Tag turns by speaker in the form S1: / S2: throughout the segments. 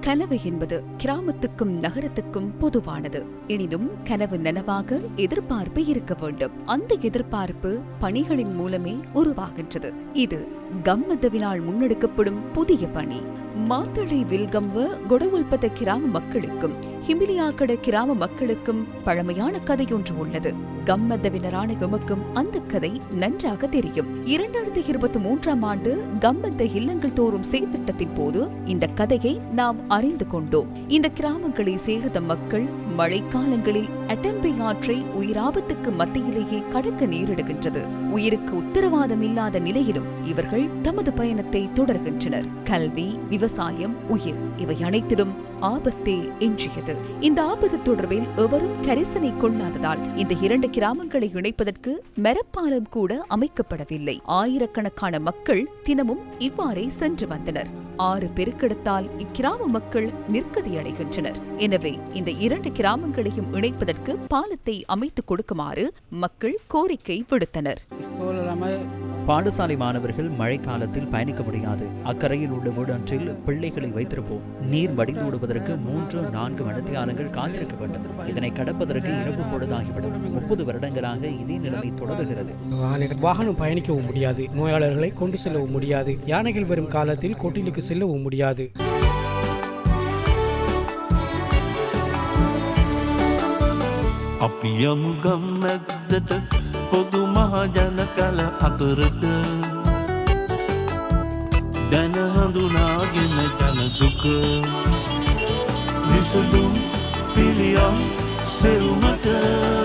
S1: கனவு என்பது கிராமத்துக்கும் நகரத்துக்கும் பொதுவானது. எனினும் கனவு நனவாக எதிர்பார்ப்பு இருக்க வேண்டும். அந்த எதிர்பார்ப்பு பணிகளின் மூலமே உருவாகின்றது. இது கம்மதவினால் முன்னெடுக்கப்படும் புதிய பணி. மாத்தளை வில்கம்வ கொடவுல்பத கிராம மக்களுக்கும் ஹிமிலியாக்கட கிராம மக்களுக்கும் பழமையான கதையொன்று உள்ளது. கம்மத்தவினரான எமக்கும் அந்த கதை நன்றாக தெரியும். இரண்டாயிரத்தி இருபத்தி மூன்றாம் ஆண்டு கம்மத்த இல்லங்கள் தோறும் செயற்திட்டத்தின் போது இந்த கதையை நாம் அறிந்து கொண்டோம் இந்த கிராமங்களை சேர்ந்த மக்கள் மழைக்காலங்களில் அட்டம்பை ஆற்றை உயிராபத்துக்கு மத்தியிலேயே கடக்க நேரிடுகின்றது. உயிருக்கு உத்தரவாதம் இல்லாத நிலையிலும் இவர்கள் தமது பயணத்தை தொடர்கின்றனர். கல்வி விவசாயம் உயிர் இவை அனைத்திலும் ஆபத்தே எஞ்சியது. இந்த ஆபத்து தொடர்பில் எவரும் கரிசனை கொள்ளாததால் இந்த இரண்டு கிராமங்களை இணைப்பதற்கு மெரப்பாலம் கூட அமைக்கப்படவில்லை. ஆயிரக்கணக்கான மக்கள் தினமும் இவ்வாறே சென்று வந்தனர். ஆறு பெருக்கெடுத்தால் இக்கிராம மக்கள் நிற்கதியடைகின்றனர். எனவே இந்த இரண்டு கிராமங்களையும் இணைப்பதற்கு பாலத்தை அமைத்துக் கொடுக்குமாறு மக்கள் கோரிக்கை விடுத்தனர்.
S2: பாடசாலை மாணவர்கள் மழைக்காலத்தில் பயணிக்க முடியாது. அக்கறையில் உள்ள வீடொன்றில் பிள்ளைகளை வைத்திருப்போம். நீர் வடிந்தோடுவதற்கு மூன்று நான்கு மணித்தியாலங்கள் காத்திருக்க வேண்டும். இதனை கடப்பதற்கு இரவு பொழுதாகிவிடும் முப்பது வருடங்களாக இதே நிலைமை தொடர்கிறது.
S3: வாகனம் பயணிக்கவும் முடியாது. நோயாளர்களை கொண்டு செல்லவும் முடியாது. யானைகள் வரும் காலத்தில் கொட்டிலுக்கு செல்லவும் முடியாது.
S4: අපි යමු ගම්මැද්දට පොදු මහජන කල අතරට. දැන හඳුනාගෙන ජනදුක විසඳුම් පිළියම් සෙව්මට.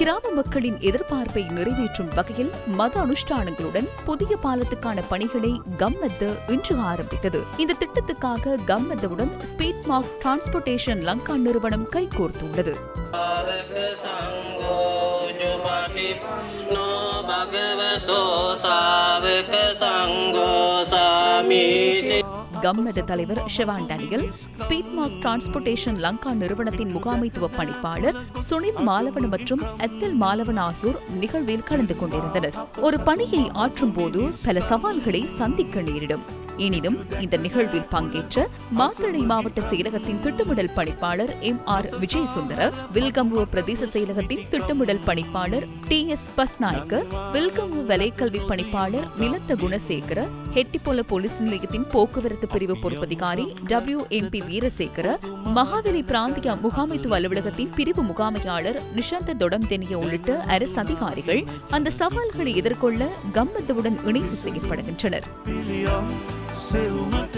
S1: கிராம மக்களின் எதிர்பார்ப்பை நிறைவேற்றும் வகையில் மத அனுஷ்டானங்களுடன் புதிய பாலத்துக்கான பணிகளை கம்மத்து இன்று ஆரம்பித்தது. இந்த திட்டத்துக்காக கம்மத்துடன் ஸ்பீட் மார்க் டிரான்ஸ்போர்ட்டேஷன் லங்கா நிறுவனம் கைகோர்த்துள்ளது.
S5: பகவதோசா
S1: கம்மத தலைவர் Shevan Daniel Speed Mark Transportation Lanka நிறுவனத்தின் முகாமைத்துவ பணிப்பாளர் சுனில் மாலவன் மற்றும் எத்தில் மாலவன் ஆகியோர் நிகழ்வில் கலந்து கொண்டிருந்தனர். ஒரு பணியை ஆற்றும் போது பல சவால்களை சந்திக்க நேரிடும். எனினும் இந்த நிகழ்வில் பங்கேற்ற மாத்தளை மாவட்ட செயலகத்தின் திட்டமிடல் பணிப்பாளர் எம் ஆர் விஜயசுந்தர வில்கம்புவ பிரதேச செயலகத்தின் திட்டமிடல் பணிப்பாளர் டி எஸ் பஸ்நாயக்க வில்கம்பு வலைக்கல்வி பணிப்பாளர் நிலத்த குணசேகர ஹெட்டிப்பொல போலீஸ் நிலையத்தின் போக்குவரத்து பிரிவு பொறுப்பதிகாரி W M P Weerasekara Mahaweli பிராந்திய முகாமைத்துவ அலுவலகத்தின் பிரிவு முகாமையாளர் நிஷாந்த தொடம்தெனிய உள்ளிட்ட அரசு அதிகாரிகள் அந்த சவால்களை எதிர்கொள்ள கம்மத்துடன் இணைந்து
S4: செய்யப்படுகின்றனர் සෙව්මට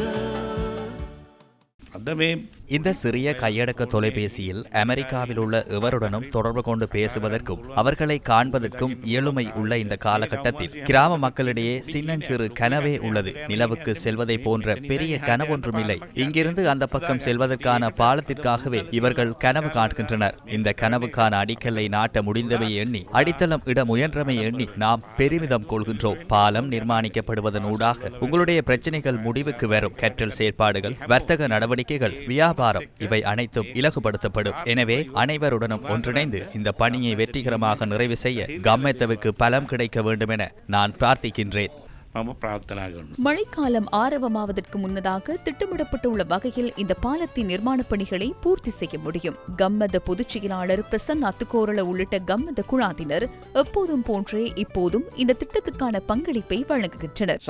S6: අද මේ
S7: இந்த சிறிய கையடக்க தொலைபேசியில் அமெரிக்காவில் உள்ள எவருடனும் தொடர்பு கொண்டு பேசுவதற்கும் அவர்களை காண்பதற்கும் இயலுமை உள்ள இந்த காலகட்டத்தில் கிராம மக்களிடையே சின்னஞ்சிறு கனவே உள்ளது. நிலவுக்கு செல்வதை போன்ற பெரிய கனவொன்றுமில்லை. இங்கிருந்து அந்த பக்கம் செல்வதற்கான பாலத்திற்காகவே இவர்கள் கனவு காண்கின்றனர். இந்த கனவுக்கான அடிக்கல்லை நாட்ட முடிந்தவை எண்ணி அடித்தளம் இட முயன்றமை எண்ணி நாம் பெருமிதம் கொள்கின்றோம். பாலம் நிர்மாணிக்கப்படுவதன் ஊடாக உங்களுடைய பிரச்சனைகள் முடிவுக்கு வரும். கற்றல் செயற்பாடுகள் வர்த்தக நடவடிக்கைகள் வியாபாரம் இவை அனைத்தும் இலகுபடுத்தப்படும் எனவே அனைவருடனும் ஒன்றிணைந்து இந்த பணியை வெற்றிகரமாக நிறைவு செய்ய கம்மெத்தவுக்கு பலம் கிடைக்க வேண்டும் என நான் பிரார்த்திக்கின்றேன்.
S6: நாம பிரார்த்தனாகணும்
S1: மழைக்காலம் ஆரம்பமாவதற்கு முன்னதாக திட்டமிடப்பட்டுள்ள வகையில் இந்த பாலத்தின் நிர்மாண பணிகளை பூர்த்தி செய்ய முடியும். கம்மத பொதுச் செயலாளர் பிரசன்னா துக்கோரள உள்ளிட்ட கம்மத குழாதினர் எப்போதும் போன்றே இப்போதும் இந்த திட்டத்துக்கான பங்களிப்பை வழங்குகின்றனர்.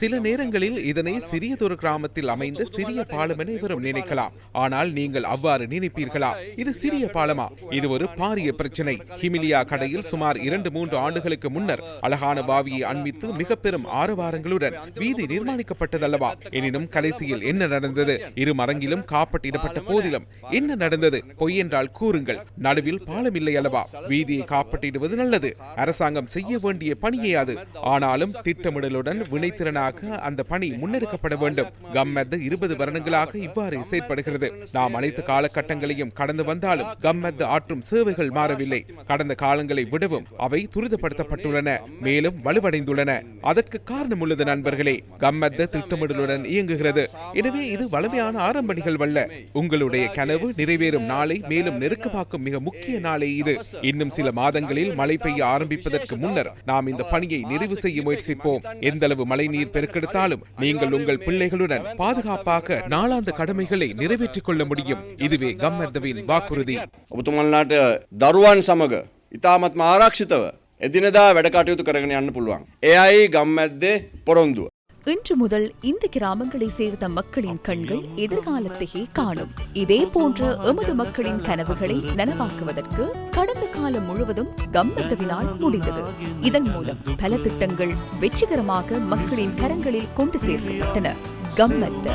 S8: சில நேரங்களில் இதனை சிறியதொரு கிராமத்தில் அமைந்த சிறிய பாலம் என நினைக்கலாம். ஆனால் நீங்கள் அவ்வாறு நினைப்பீர்களா? இது சிறிய பாலமா? இது ஒரு பாரிய பிரச்சனை. ஹிமிலியா கடையில் சுமார் இரண்டு மூன்று ஆண்டுகளுக்கு முன் முன்னர் அழகான பாவியை அண்மித்து மிக பெரும் ஆரவாரங்களுடன் வீதி நிர்மாணிக்கப்பட்டதல்லவா? எனினும் கடைசியில் என்ன நடந்தது? இரு மரங்கிலும் காப்பட்டிடப்பட்ட போதிலும் என்ன நடந்தது? பொய் என்றால் கூறுங்கள். நடுவில் பாலம் இல்லை அல்லவா வீதியை காப்பட்டிடுவது நல்லது. அரசாங்கம் செய்ய வேண்டிய பணியே அது. ஆனாலும் திட்டமிடலுடன் வினைத்திறனாக அந்த பணி முன்னெடுக்கப்பட வேண்டும். கம்மத்து இருபது வருடங்களாக இவ்வாறு செயற்படுகிறது. நாம் அனைத்து காலகட்டங்களையும் கடந்து வந்தாலும் கம்மத்து ஆற்றும் சேவைகள் மாறவில்லை. கடந்த காலங்களை விடவும் அவை துரிதப்படுத்தப்பட்டுள்ளன. அதிகரித்துள்ளன மேலும் வலுவடைந்துள்ளன அதற்கு காரணம் உள்ளது நண்பர்களே கம்மத்த திட்டமிடலுடன் இயங்குகிறது எனவே இது வலிமையான ஆரம்ப நிகழ்வல்ல உங்களுடைய கனவு நிறைவேறும் நாளை மேலும் நெருக்கமாக்கும் மிக முக்கிய நாளை இது இன்னும் சில மாதங்களில் மழை பெய்ய ஆரம்பிப்பதற்கு முன்னர் நாம் இந்த பணியை நிறைவு செய்ய முயற்சிப்போம் எந்தளவு மழைநீர் பெருக்கெடுத்தாலும் நீங்கள் உங்கள் பிள்ளைகளுடன் பாதுகாப்பாக நாளாந்த கடமைகளை நிறைவேற்றிக் கொள்ள முடியும் இதுவே கம்மத்தவின் வாக்குறுதி
S9: ඔබතුමන්ලාට දරුවන් සමග ඉතාමත්ම ආරක්ෂිතව එදිනදා වැඩකටයුතු කරගෙන යන්න පුළුවන්. එයයි ගම්මැද්දේ පොරොන්දුව.
S1: இன்று முதல் இந்த கிராமங்களை சேர்ந்த மக்களின் கண்கள் எதிர்காலத்தையே காணும் இதே போன்ற எமது மக்களின் கனவுகளை நனவாக்குவதற்கு கடந்த காலம் முழுவதும் கம்பத்தவினால் முடிந்தது இதன் மூலம் பல திட்டங்கள் வெற்றிகரமாக மக்களின் கரங்களில் கொண்டு சேர்க்கப்பட்டன கம்மத்த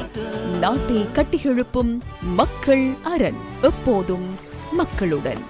S1: நாட்டை கட்டியெழுப்பும் மக்கள் அரண் எப்போதும் மக்களுடன்